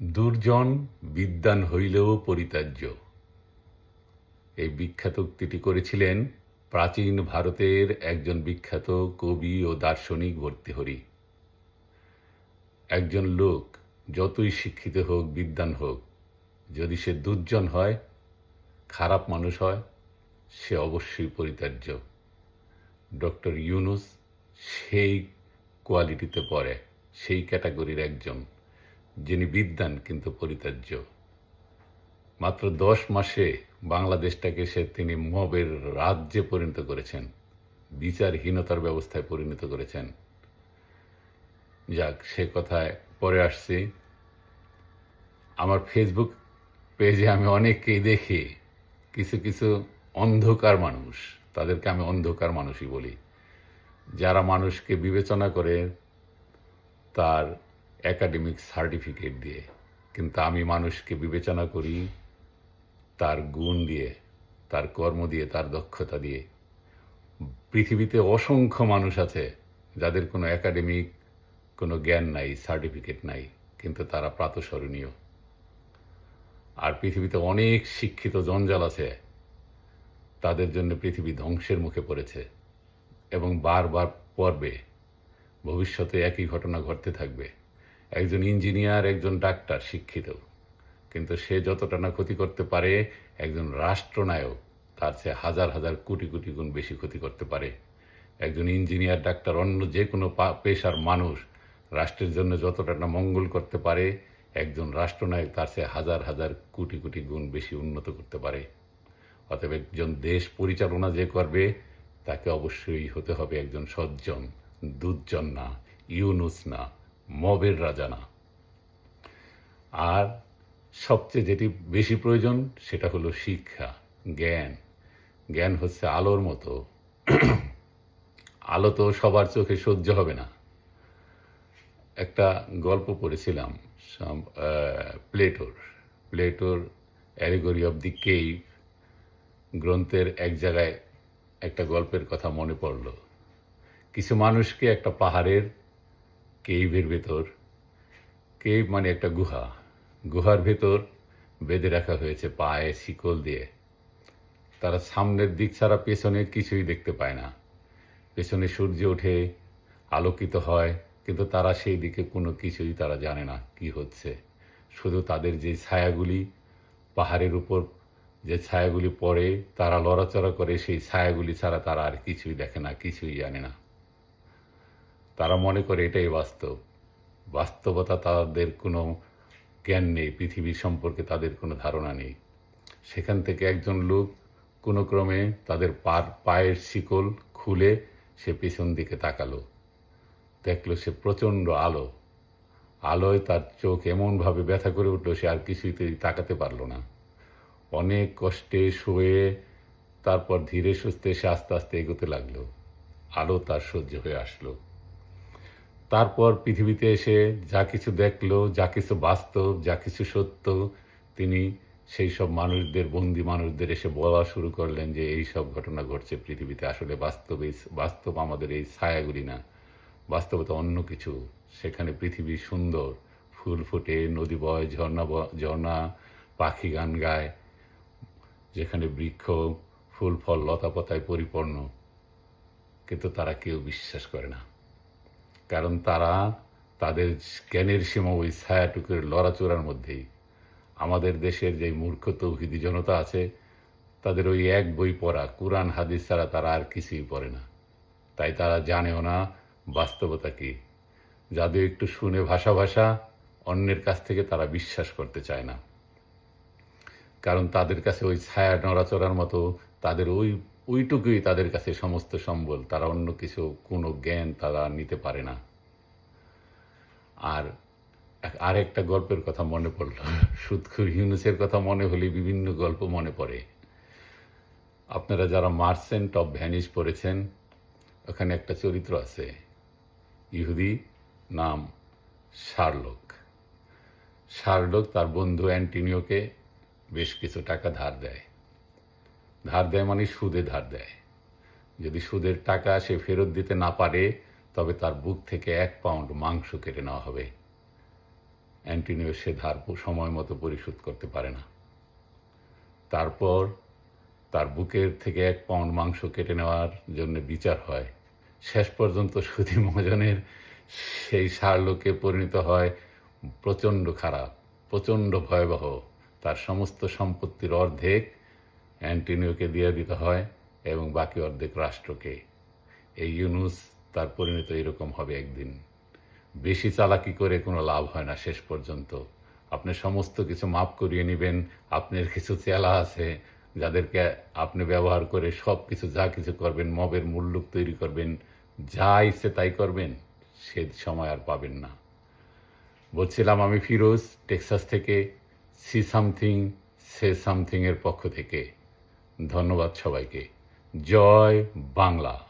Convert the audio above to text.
দুর্জন বিদ্বান হইলেও পরিত্যাজ্য। এই বিখ্যাত উক্তিটি করেছিলেন প্রাচীন ভারতের একজন বিখ্যাত কবি ও দার্শনিক ভর্তিহরি একজন লোক যতই শিক্ষিত হোক বিদ্বান হোক, যদি সে দুর্জন হয়, খারাপ মানুষ হয়, সে অবশ্যই পরিত্যাজ্য। ডক্টর ইউনুস সেই কোয়ালিটিতে পড়ে, সেই ক্যাটাগরির একজন। যিনি বিদ্যান কিন্তু পরিত্যাজ্য। মাত্র দশ মাসে বাংলাদেশটাকে সে তিনি মবের রাজ্যে পরিণত করেছেন, বিচারহীনতার ব্যবস্থায় পরিণত করেছেন। যাক, সে কথায় পরে আসছি। আমার ফেসবুক পেজে আমি অনেককেই দেখি, কিছু কিছু অন্ধকার মানুষ। তাদেরকে আমি অন্ধকার মানুষই বলি। যারা মানুষকে বিবেচনা করে তার একাডেমিক সার্টিফিকেট দিয়ে। কিন্তু আমি মানুষকে বিবেচনা করি, তার গুণ দিয়ে, তার কর্ম দিয়ে, তার দক্ষতা দিয়ে। পৃথিবীতে অসংখ্য মানুষ আছে, যাদের কোনো একাডেমিক কোনো জ্ঞান নাই সার্টিফিকেট নাই, কিন্তু তারা প্রাতঃস্মরণীয়। আর পৃথিবীতে অনেক শিক্ষিত জঞ্জাল আছে, তাদের জন্য পৃথিবী ধ্বংসের মুখে পড়েছে এবং বারবার পর্বে ভবিষ্যতে একই ঘটনা ঘটতে থাকবে। একজন ইঞ্জিনিয়ার, একজন ডাক্তার, শিক্ষিত। কিন্তু সে যতটা না ক্ষতি করতে পারে, একজন রাষ্ট্রনায়ক, তার চেয়ে হাজার হাজার কোটি কোটি গুণ বেশি ক্ষতি করতে পারে। একজন ইঞ্জিনিয়ার, ডাক্তার, অন্য যে কোনো পেশার মানুষ রাষ্ট্রের জন্য যতটা না মঙ্গল করতে পারে, একজন রাষ্ট্রনায়ক তার চেয়ে হাজার হাজার কোটি কোটি গুণ বেশি উন্নত করতে পারে। অতএব একজন দেশ পরিচালনা যে করবে, তাকে অবশ্যই হতে হবে একজন সজ্জন, দুর্জন না, ইউনুস না। মবের রাজা না। আর সবচেয়ে যেটি বেশি প্রয়োজন, সেটা হলো শিক্ষা, জ্ঞান। জ্ঞান হচ্ছে আলোর মতো। আলো তো সবার চোখে সহ্য হবে না। একটা গল্প পড়েছিলাম প্লেটোর। প্লেটোর অ্যারিগরি অব দি কেভ গ্রন্থের এক জায়গায় একটা গল্পের কথা মনে পড়ল। কিছু মানুষকে একটা পাহাড়ের কেইভের ভেতর, কেইভ মানে একটা গুহা। গুহার ভেতর বেঁধে রাখা হয়েছে পায়ে শিকল দিয়ে। তারা সামনের দিক ছাড়া পেছনে কিছুই দেখতে পায় না। পেছনে সূর্য ওঠে, আলোকিত হয়, কিন্তু তারা সেই দিকে কোনো কিছুই তারা জানে না কি হচ্ছে। শুধু তাদের যে ছায়াগুলি পাহাড়ের উপর, যে ছায়াগুলি পড়ে, তারা লড়াচড়া করে, সেই ছায়াগুলি ছাড়া তারা আর কিছুই দেখে না, কিছুই জানে না। তারা মনে করে এটাই বাস্তব। বাস্তবতা তাদের কোনো জ্ঞান নেই পৃথিবীর সম্পর্কে তাদের কোনো ধারণা নেই। সেখান থেকে একজন লোক কোনো ক্রমে তাদের পার পায়ের শিকল খুলে সে পিছন দিকে তাকালো। দেখল সে প্রচণ্ড আলো। আলোয় তার চোখ এমনভাবে ব্যথা করে উঠল সে আর কিছুতেই তাকাতে পারল না। অনেক কষ্টে শুয়ে তারপর ধীরে সুস্থে সে আস্তে আস্তে এগোতে লাগল। আলো তার সহ্য হয়ে আসলো। তারপর পৃথিবীতে এসে যা কিছু দেখল, যা কিছু বাস্তব, যা কিছু সত্য, তিনি সেই সব মানুষদের, বন্দি মানুষদের এসে বলা শুরু করলেন যে এই সব ঘটনা ঘটছে পৃথিবীতে। আসলে বাস্তব বাস্তব আমাদের এই ছায়াগুলি না। বাস্তবতা অন্য কিছু। সেখানে পৃথিবী সুন্দর। ফুল ফোটে, নদী বয়, ঝর্ণা ঝর্ণা, পাখি গান গায়, যেখানে বৃক্ষ, ফুল, ফল লতা পাতায় পরিপূর্ণ। কিন্তু তারা কেউ বিশ্বাস করে না। কারণ তারা তাদের জ্ঞানের সীমা ওই ছায়াটুকুর লড়াচড়ার মধ্যেই। আমাদের দেশের যে মূর্খ তৌহিদি জনতা আছে, তাদের ওই এক বই পড়া, কোরআন, হাদিস ছাড়া তারা আর কিছুই পড়ে না। তাই তারা জানেও না বাস্তবতা কি। যাদের একটু শুনে ভাষা ভাষা অন্যের কাছ থেকে তারা বিশ্বাস করতে চায় না। কারণ তাদের কাছে ওই ছায়া নড়াচড়ার মতো তাদের ওই ওইটুকুই তাদের কাছে সমস্ত সম্বল। তারা অন্য কিছু, কোনো জ্ঞান তারা নিতে পারে না। আর এক- আরেকটা গল্পের কথা মনে পড়ল। সুৎখুর ইউনুসের কথা মনে হলে বিভিন্ন গল্প মনে পড়ে। আপনারা যারা মার্সেন্ট অফ ভ্যানিস পড়েছেন, ওখানে একটা চরিত্র আছে। ইহুদি নাম শার্লক। শার্লক তার বন্ধু অ্যান্টিনিওকে বেশ কিছু টাকা ধার দেয়। ধার দেয় মানে সুদে ধার দেয়। যদি সুদের টাকা সে ফেরত দিতে না পারে, তবে তার বুক থেকে এক পাউন্ড মাংস কেটে নেওয়া হবে। অ্যান্টিনিও সে ধার সময় মতো পরিশোধ করতে পারে না। তারপর তার বুকের থেকে এক পাউন্ড মাংস কেটে নেওয়ার জন্য বিচার হয়। শেষ পর্যন্ত সুধী মহাজনের সেই সারলোকে পরিণত হয় প্রচণ্ড খারাপ, প্রচণ্ড ভয়াবহ। তার সমস্ত সম্পত্তির অর্ধেক অ্যান্টিনিওকে দিয়ে দিতে হয় এবং বাকি অর্ধেক রাষ্ট্রকে। এই ইউনুস তার পরিণত এরকম হবে একদিন। বেশি চালাকি করে কোনো লাভ হয় না শেষ পর্যন্ত। আপনি সমস্ত কিছু মাফ করিয়ে নেবেন, আপনার কিছু চেলা আছে যাদেরকে আপনি ব্যবহার করে সব কিছু যা কিছু করবেন, মবের মূল্যক তৈরি করবেন, যা ইচ্ছে তাই করবেন, সে সময় আর পাবেন না। বলছিলাম আমি ফিরোজ, টেক্সাস থেকে, সি সামথিং, সে সামথিংয়ের পক্ষ থেকে। ধন্যবাদ সবাইকে। জয় বাংলা।